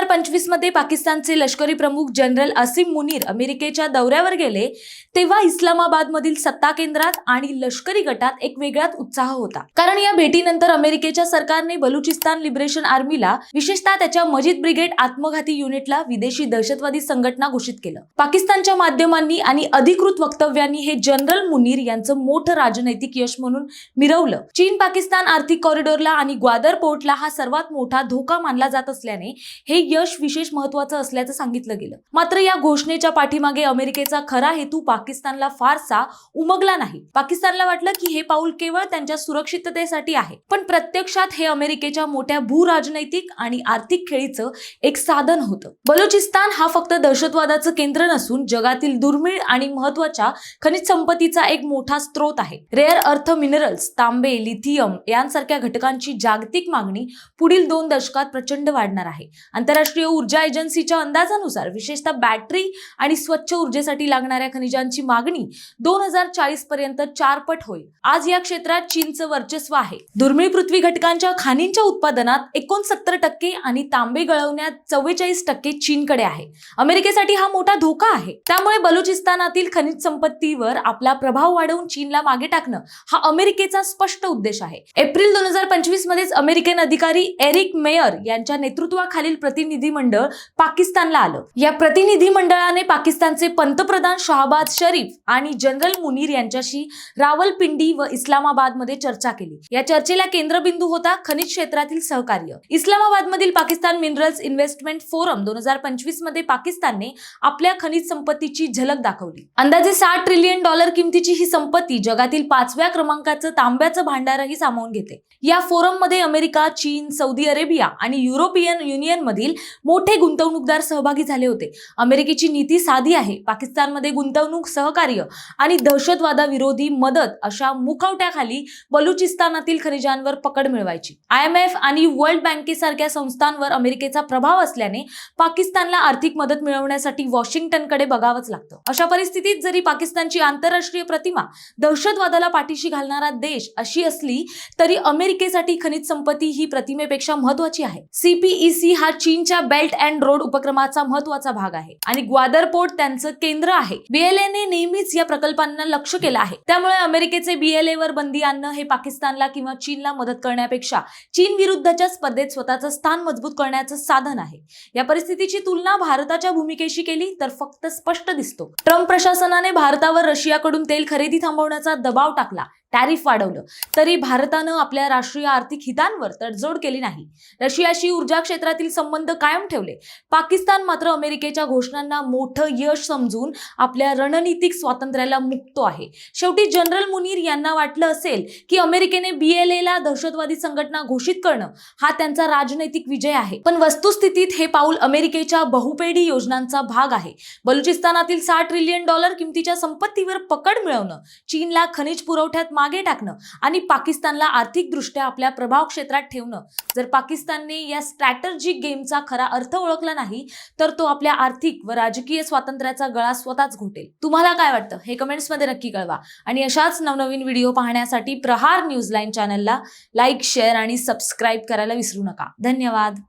हजार पंचवीसमध्ये पाकिस्तानचे लष्करी प्रमुख जनरल असिम मुनीर अमेरिकेच्या दौऱ्यावर गेले तेव्हा इस्लामाबाद मधील सत्ता केंद्रात आणि लष्करी गटात एक वेगळाच उत्साह होता. कारण या भेटीनंतर अमेरिकेच्या सरकारने बलुचिस्तान लिबरेशन आर्मीला विशेषतः त्याच्या मजिद ब्रिगेड आत्मघाती युनिटला विदेशी दहशतवादी संघटना घोषित केलं. पाकिस्तानच्या माध्यमांनी आणि अधिकृत वक्तव्यांनी हे जनरल मुनीर यांचं मोठं राजनैतिक यश म्हणून मिरवलं. चीन पाकिस्तान आर्थिक कॉरिडॉरला आणि ग्वादर पोर्टला हा सर्वात मोठा धोका मानला जात असल्याने हे यश विशेष महत्वाचं असल्याचं सांगितलं गेलं. मात्र या घोषणेच्या पाठीमागे अमेरिकेचा खरा हेतू पाकिस्तानला फारसा उमगला नाही. पाकिस्तानला वाटलं की हे पाऊल केवळ त्यांच्या सुरक्षिततेसाठी आहे. पण प्रत्यक्षात हे अमेरिकेच्या मोठ्या भूराजनैतिक आणि आर्थिक खेळीचं एक साधन होतं. बलुचिस्तान हा फक्त दहशतवादाचं केंद्र नसून जगातील दुर्मिळ आणि महत्त्वाच्या खनिज संपत्तीचा एक मोठा स्रोत आहे. रेअर अर्थ मिनरल्स तांबे लिथियम यांसारख्या घटकांची जागतिक मागणी पुढील दोन दशकात प्रचंड वाढणार आहे. आंतरराष्ट्रीय ऊर्जा एजन्सीच्या अंदाजानुसार विशेषतः बॅटरी आणि स्वच्छ ऊर्जेसाठी लागणाऱ्या खनिजांची मागणी दोन हजार चाळीस पर्यंत चारपट होईल. आज या क्षेत्रात चीनचं वर्चस्व आहे. दुर्मिळ पृथ्वी घटकांच्या खाणींच्या उत्पादनात एकोणसत्तर टक्के आणि तांबे गळवण्यात चव्वेचाळीस टक्के चीनकडे आहे. अमेरिकेसाठी हा मोठा धोका आहे. त्यामुळे बलुचिस्तानातील खनिज संपत्तीवर आपला प्रभाव वाढवून चीनला मागे टाकणं हा अमेरिकेचा स्पष्ट उद्देश आहे. एप्रिल दोन हजार पंचवीस मध्येच अमेरिकन अधिकारी एरिक मेयर यांच्या नेतृत्वाखालील प्रतिनिधी मंडळ पाकिस्तानला आलं. या प्रतिनिधी मंडळाने पाकिस्तानचे पंतप्रधान शहाबाद शरीफ आणि जनरल मुनीर यांच्याशी रावलपिंडी व इस्लामाबादमध्ये चर्चा केली. या चर्चेला केंद्रबिंदू होता खनिज क्षेत्रातील सहकार्य. इस्लामाबाद मधील पाकिस्तान मिनरल्स इन्व्हेस्टमेंट फोरम दोन हजार पंचवीसमध्ये पाकिस्तानने आपल्या खनिज संपत्तीची झलक दाखवली. अंदाजे साठ ट्रिलियन डॉलर किमतीची ही संपत्ती जगातील पाचव्या क्रमांकाचं तांब्याचं भांडारही सामावून घेते. या फोरममध्ये अमेरिका चीन सौदी अरेबिया आणि युरोपियन युनियन मधील मोठे गुंतवणूकदार सहभागी झाले होते. अमेरिकेची नीती साधी आहे. पाकिस्तानमध्ये गुंतवणूक सहकार्य आणि दहशतवादाविरोधी मदत अशा मुखवट्याखाली बलुचिस्तानातील खनिजांवर पकड मिळवायची. आय एम एफ आणि वर्ल्ड बँकेसारख्या संस्थांवर अमेरिकेचा प्रभाव असल्याने पाकिस्तानला आर्थिक मदत मिळवण्यासाठी वॉशिंग्टनकडे बघावंच लागतं. अशा परिस्थितीत जरी पाकिस्तानची आंतरराष्ट्रीय प्रतिमा दहशतवादाला पाठीशी घालणारा देश अशी असली तरी अमेरिकेसाठी खनिज संपत्ती ही प्रतिमेपेक्षा महत्वाची आहे. सीपीईसी हा चीनच्या बेल्ट अँड रोड उपक्रमाचा महत्त्वाचा भाग आहे. आणि ग्वादर पोर्ट त्यांचं केंद्र आहे. बीएलएने नेहमीच या प्रकल्पांना लक्ष केलं आहे. त्यामुळे अमेरिकेचे बीएलए वर बंदी आणणं हे पाकिस्तानला किंवा चीनला मदत करण्यापेक्षा चीन विरुद्धच्या स्पर्धेत स्वतःचं स्थान मजबूत करण्याचं साधन आहे. या परिस्थितीची तुलना भारताच्या भूमिकेशी केली तर फक्त स्पष्ट दिसतो. ट्रम्प प्रशासनाने भारतावर रशियाकडून तेल खरेदी थांबवण्याचा दबाव टाकला. टॅरिफ वाढवलं. तरी भारतानं आपल्या राष्ट्रीय आर्थिक हितांवर तडजोड केली नाही. रशियाशी ऊर्जा क्षेत्रातील संबंध कायम ठेवले. पाकिस्तान मात्र अमेरिकेच्या घोषणांना मोठं यश समजून आपल्या रणनीतिक स्वातंत्र्याला मुकतो आहे. शेवटी जनरल मुनीर यांना वाटलं असेल की अमेरिकेने बीएलए ला दहशतवादी संघटना घोषित करणं हा त्यांचा राजनैतिक विजय आहे. पण वस्तुस्थितीत हे पाऊल अमेरिकेच्या बहुपेडी योजनांचा भाग आहे. बलुचिस्तानातील साठ ट्रिलियन डॉलर किमतीच्या संपत्तीवर पकड मिळवणं चीनला खनिज पुरवठ्यात मागे टाकणं आणि पाकिस्तानला आर्थिकदृष्ट्या आपल्या प्रभाव क्षेत्रात ठेवणं. जर पाकिस्तानने या स्ट्रॅटर्जिक गेमचा खरा अर्थ ओळखला नाही तर तो आपल्या आर्थिक व राजकीय स्वातंत्र्याचा गळा स्वतःच घोटेल. तुम्हाला काय वाटतं? हे कमेंट्समध्ये नक्की कळवा. आणि अशाच नवनवीन व्हिडिओ पाहण्यासाठी प्रहार न्यूज लाईन चॅनलला लाईक शेअर आणि सबस्क्राईब करायला विसरू नका. धन्यवाद.